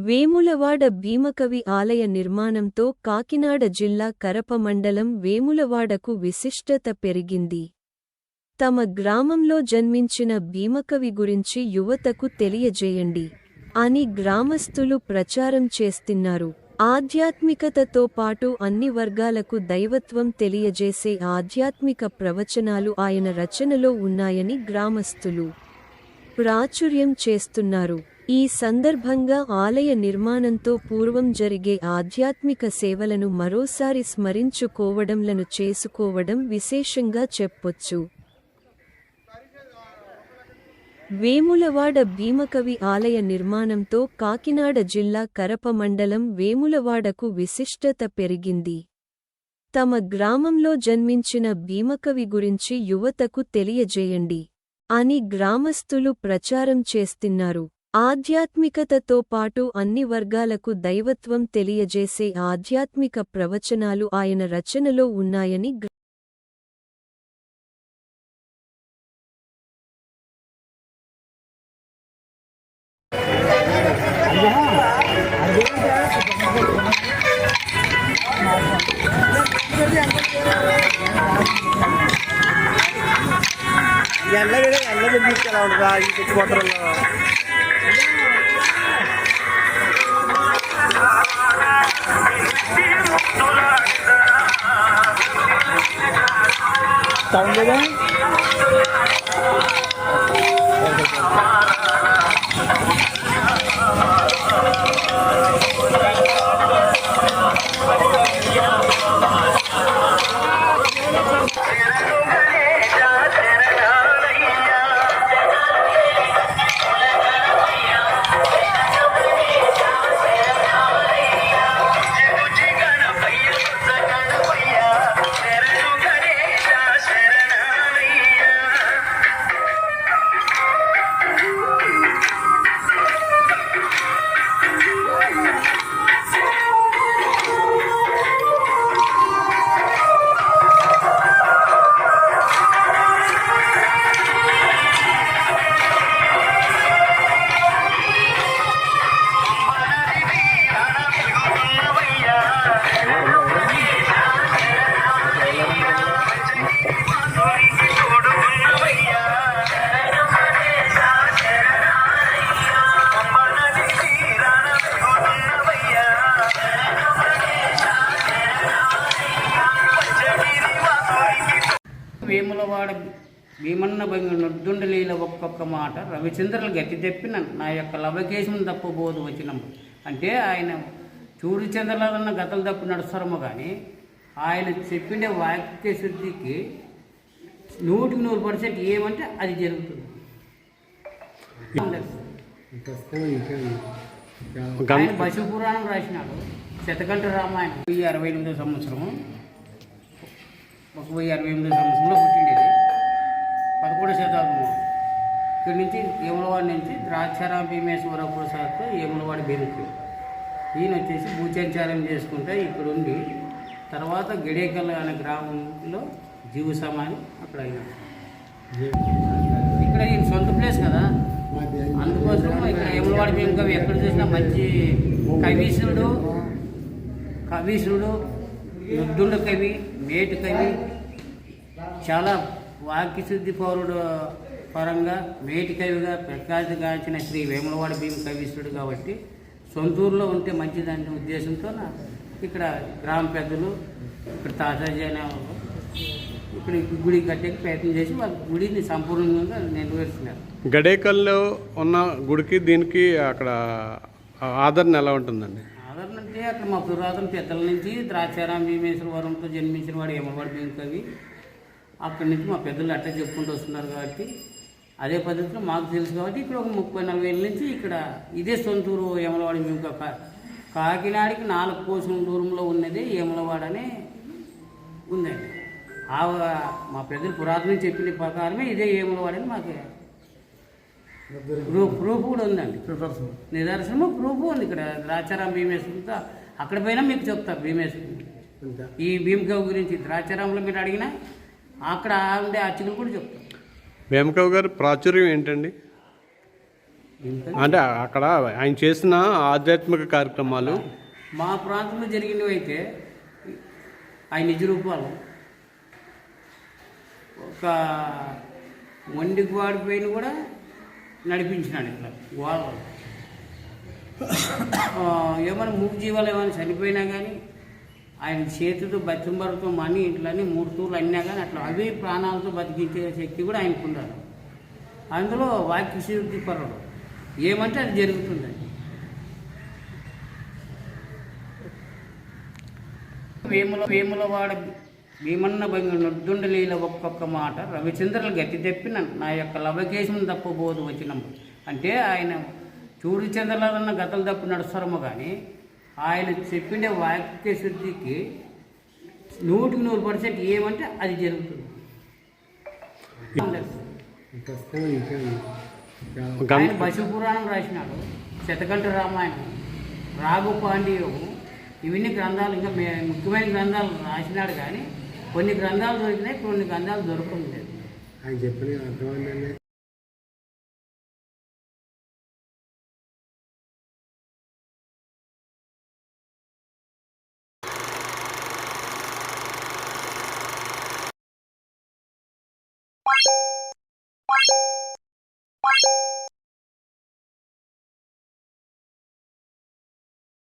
వేములవాడ భీమకవి ఆలయ నిర్మాణంతో కాకినాడ జిల్లా కరప మండలం వేములవాడకు విశిష్టత పెరిగింది. తమ గ్రామంలో జన్మించిన భీమకవి గురించి యువతకు తెలియజేయండి. అని గ్రామస్తులు ప్రచారం చేస్తున్నారు. ఆధ్యాత్మికతతో పాటు అన్ని వర్గాలకు దైవత్వం తెలియజేసే ఆధ్యాత్మిక ప్రవచనాలు ఆయన రచనలో ఉన్నాయని గ్రామస్తులు ప్రాచుర్యం చేస్తున్నారు. ఈ సందర్భంగా ఆలయ నిర్మాణంతో పూర్వం జరిగే ఆధ్యాత్మిక సేవలను మరోసారి స్మరించుకోవడంలను చేసుకోవడం విశేషంగా చెప్పొచ్చు. వేములవాడ భీమకవి ఆలయ నిర్మాణంతో కాకినాడ జిల్లా కరప మండలం వేములవాడకు విశిష్టత పెరిగింది. తమ గ్రామంలో జన్మించిన భీమకవి గురించి యువతకు తెలియజేయండి. అని గ్రామస్తులు ప్రచారం చేస్తున్నారు. ఆధ్యాత్మికతతో పాటు అన్ని వర్గాలకు దైవత్వం తెలియజేసే ఆధ్యాత్మిక ప్రవచనాలు ఆయన రచనలో ఉన్నాయని గ్ర- ఎండ వేరే ఎండ తీసుకెళ్ళా Tặng cho đấy Vemulawada Bhimanna భంగి నొద్దుండలీల ఒక్కొక్క మాట రవిచంద్రులు గతి తెప్పిన నా యొక్క లవకేశం తప్పబోదు వచ్చినము అంటే ఆయన చూడు చంద్రలన్న గతలు తప్పు నడుస్తారేమో కానీ ఆయన చెప్పిన వాక్య శుద్ధికి నూటికి నూరు పర్సెంట్ ఏమంటే అది జరుగుతుంది. ఆయన పశు పురాణం రాసినాడు శతకంఠ రామాయణం అరవై ఎనిమిదో సంవత్సరము. ఒక వెయ్యి అరవై ఎనిమిది సంవత్సరంలో పుట్టిండేది. పదకొండు శతాబ్దము. ఇక్కడి నుంచి యములవాడి నుంచి ద్రాక్షారాం భీమేశ్వర ప్రసాద్ యములవాడి బెరుకు. ఈయన వచ్చేసి భూచంచారం చేసుకుంటే ఇక్కడ ఉండి తర్వాత గిడేకల్ అనే గ్రామంలో జీవ సమాని అక్కడ అయినా. ఇక్కడ ఈయన సొంత ప్లేస్ కదా? అందుకోసం ఇక్కడ యములవాడి భీమ కవి ఎక్కడ చూసినా మంచి కవీశుడు కవీశుడు యుద్ధుడు కవి మేటు కవి చాలా వాక్యశుద్ధి పౌరుడు పరంగా మేటి కవిగా ప్రఖ్యాతిగాంచిన శ్రీ వేములవాడ భీమ కవీశ్వరుడు కాబట్టి సొంతూరులో ఉంటే మంచిదనే ఉద్దేశంతో ఇక్కడ గ్రామ పెద్దలు ఇక్కడ తాతాజీ అనే ఇక్కడ గుడి కట్టేకి ప్రయత్నం చేసి వాళ్ళ గుడిని సంపూర్ణంగా నెరవేరుస్తున్నారు గడేకల్లో ఉన్న గుడికి దీనికి అక్కడ ఆదరణ ఎలా ఉంటుందండి? ఆదరణ అంటే అక్కడ మా పురాతన పెద్దల నుంచి ద్రాక్షారాం భీమేశ్వరవరంతో జన్మించిన వాడు యమవాడు భీమ కవి. అక్కడి నుంచి మా పెద్దలు అట్లా చెప్పుకుంటూ వస్తున్నారు కాబట్టి అదే పద్ధతిలో మాకు తెలుసు కాబట్టి ఇక్కడ ఒక ముప్పై నలభై ఏళ్ళ నుంచి ఇక్కడ ఇదే సొంతూరు యమలవాడి కా కాకినాడకి నాలుగు కోసుల దూరంలో ఉన్నది యమలవాడ అని ఉందండి ఆ మా పెద్దలు పురాతన చెప్పిన ప్రకారమే ఇదే యమలవాడని మాకు ప్రూఫ్ ప్రూఫ్ కూడా ఉందండి. నిదర్శనము ప్రూఫ్ ఉంది ఇక్కడ. ద్రాచారాం భీమేశ్వరంతో అక్కడ పోయినా మీకు చెప్తా భీమేశ్వరం ఈ భీమకవ్ గురించి ద్రాచారంలో మీరు అడిగినా అక్కడ ఉండే అర్చకులు కూడా చెప్తారు వేమకవ్ గారి ప్రాచుర్యం ఏంటండి? అంటే అక్కడ ఆయన చేసిన ఆధ్యాత్మిక కార్యక్రమాలు? మా ప్రాంతంలో జరిగినవి అయితే ఆయన నిజ రూపాలు. ఒక మొండికి వాడిపోయిన కూడా నడిపించినాడు ఇట్లా ఆ, ఏమైనా మూడు జీవాలు ఏమైనా చనిపోయినా కానీ ఆయన చేతితో బతింబరుతో మని ఇట్లని మూడు తూర్లు అన్నా కానీ అట్లా అవి ప్రాణాలతో బతికించే శక్తి కూడా ఆయనకు ఉండాలి. అందులో వాక్య శుద్ధి పరుడు. ఏమంటే అది జరుగుతుంది. వేముల వేములవాడ భీమన్న భంగ నొద్దుండలీల ఒక్కొక్క మాట రవిచంద్రులు గతి తెప్పిన నా యొక్క లవకేశం తప్పబోదు వచ్చినప్పుడు. అంటే ఆయన చూడు చంద్రలన్న గతలు తప్పి నడుస్తారమో కానీ ఆయన చెప్పిండే వాక్య శుద్ధికి నూటికి నూరు పర్సెంట్ ఏమంటే అది జరుగుతుంది. ఆయన బసు పురాణం రాసినాడు శతకంఠ రామాయణం రాఘు పాండ్యం ఇవన్నీ గ్రంథాలు ఇంకా ముఖ్యమైన గ్రంథాలు రాసినాడు కానీ కొన్ని గ్రంథాలు దొరికినాయి కొన్ని గ్రంథాలు దొరకడం లేదు. ఆయన చెప్పిన అర్థమైందండి